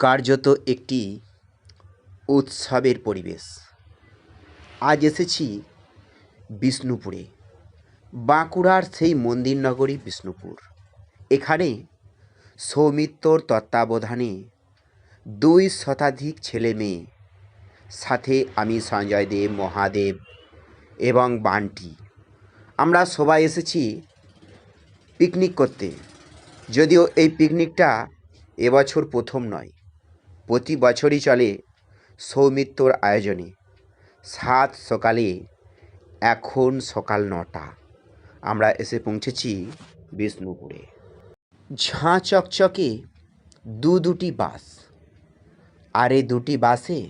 কার্যত একটি উৎসবের পরিবেশ। আজ এসেছি বিষ্ণুপুরে। বাঁকুড়ার সেই মন্দির নগরী বিষ্ণুপুর। এখানে সৌমিত্রর তত্ত্বাবধানে দুই শতাধিক ছেলে মেয়ে, সাথে আমি সঞ্জয় দেব, মহাদেব এবং বান্টি। আমরা সবাই এসেছি পিকনিক করতে। যদিও এই পিকনিকটা এবছর প্রথম নয়। প্রতি বছরই চলে সৌমিত্রর আয়োজনে। সাত সকালে, এখন সকাল নটা। আমরা এসে পৌঁছেছি বিষ্ণুপুরে। ঝাঁ চকচকে দু দুটি বাস। আর এই দুটি বাসে?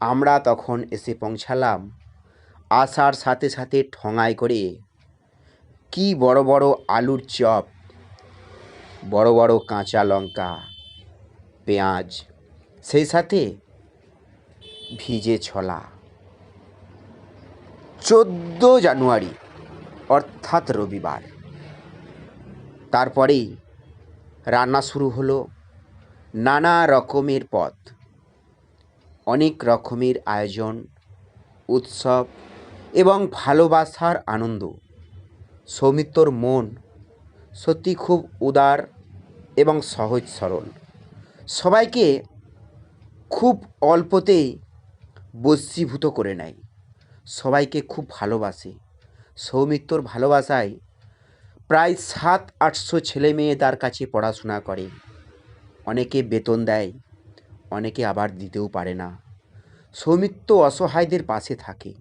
আমরা তখন এসে পৌঁছালাম আসার সাথে সাথে ঠঙায় করে, কি বড় বড় আলুর চপ, বড় বড় কাঁচা লঙ্কা পেঁয়াজ, সেই সাথে ভিজে ছলা। চোদ্দ জানুয়ারি, অর্থাৎ রবিবার। তারপরেই রান্না শুরু হলো নানা রকমের পদ। অনেক রকমের আয়োজন, উৎসব এবং ভালোবাসার আনন্দ। সৌমিত্রর মন সত্যি খুব উদার এবং সহজ সরল। সবাইকে খুব অল্পতেই বশীভূত করে নেয়। সবাইকে খুব ভালোবাসে। সৌমিত্রর ভালোবাসায় প্রায় সাত আটশো ছেলে মেয়ে তার কাছে পড়াশোনা করে। অনেকে বেতন দেয়, অনেকে আবার দিতেও পারে না। সৌমিত্র অসহায়দের পাশে থাকে।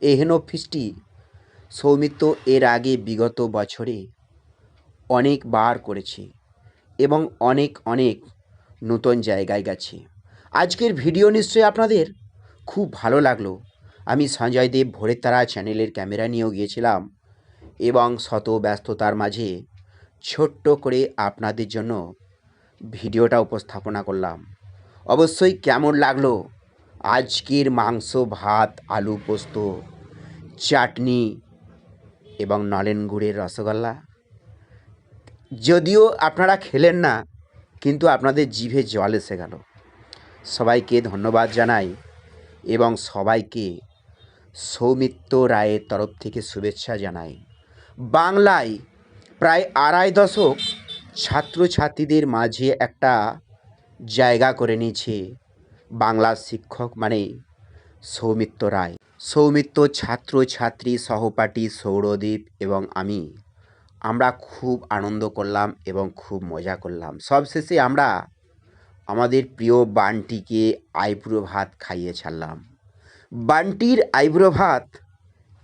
এহেন অফিসটি সৌমিত্র এর আগে বিগত বছরে অনেকবার করেছে। এবং অনেক অনেক নতুন জায়গায় গেছে। আজকের ভিডিও নিশ্চয়ই আপনাদের খুব ভালো লাগল। আমি সঞ্জয় দেব ভোরের তারা চ্যানেলের ক্যামেরা নিয়েও গিয়েছিলাম এবং শত ব্যস্ততার মাঝে ছোট্ট করে আপনাদের জন্য ভিডিওটা উপস্থাপনা করলাম। অবশ্যই কেমন লাগল? আজকের মাংস, ভাত, আলু পোস্ত, চাটনি এবং নলেন গুড়ের রসগোল্লা? যদিও আপনারা খেলেন না, কিন্তু আপনাদের জিভে জল এসে গেল। সবাইকে ধন্যবাদ জানাই এবং সবাইকে সৌমিত্র রায়ের তরফ থেকে শুভেচ্ছা জানাই। বাংলায় প্রায় আড়াই দশক ছাত্রছাত্রীদের মাঝে একটা জায়গা করে নিয়েছে বাংলা শিক্ষক মানে সৌমিত্র রায়। সৌমিত্র ছাত্রছাত্রী সহপাঠী সৌরদীপ এবং আমি। আমরা খুব আনন্দ করলাম এবং খুব মজা করলাম। সবশেষে আমরা আমাদের প্রিয় বানটিকে আইব্রো ভাত খাইয়ে ছাড়লাম। বানটির আইব্রো ভাত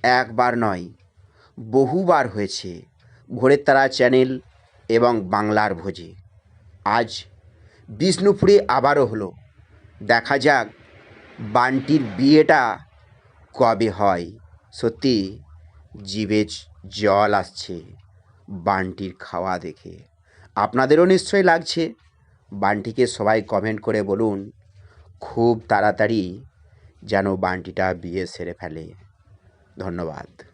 একবার নয়, বহুবার হয়েছে ভোরের তারা চ্যানেল এবং বাংলার ভোজে। আজ বিষ্ণুপুরে আবারও হলো। দেখা যাক বানটির বিয়েটা কবে হয়। সত্যি, জিভে জল আসছে। বানটির খাওয়া দেখে। আপনাদেরও নিশ্চয়ই লাগছে। বানটিকে সবাই কমেন্ট করে বলুন, খুব তাড়াতাড়ি যেন বানটিটা বিয়ে সেরে ফেলে। ধন্যবাদ।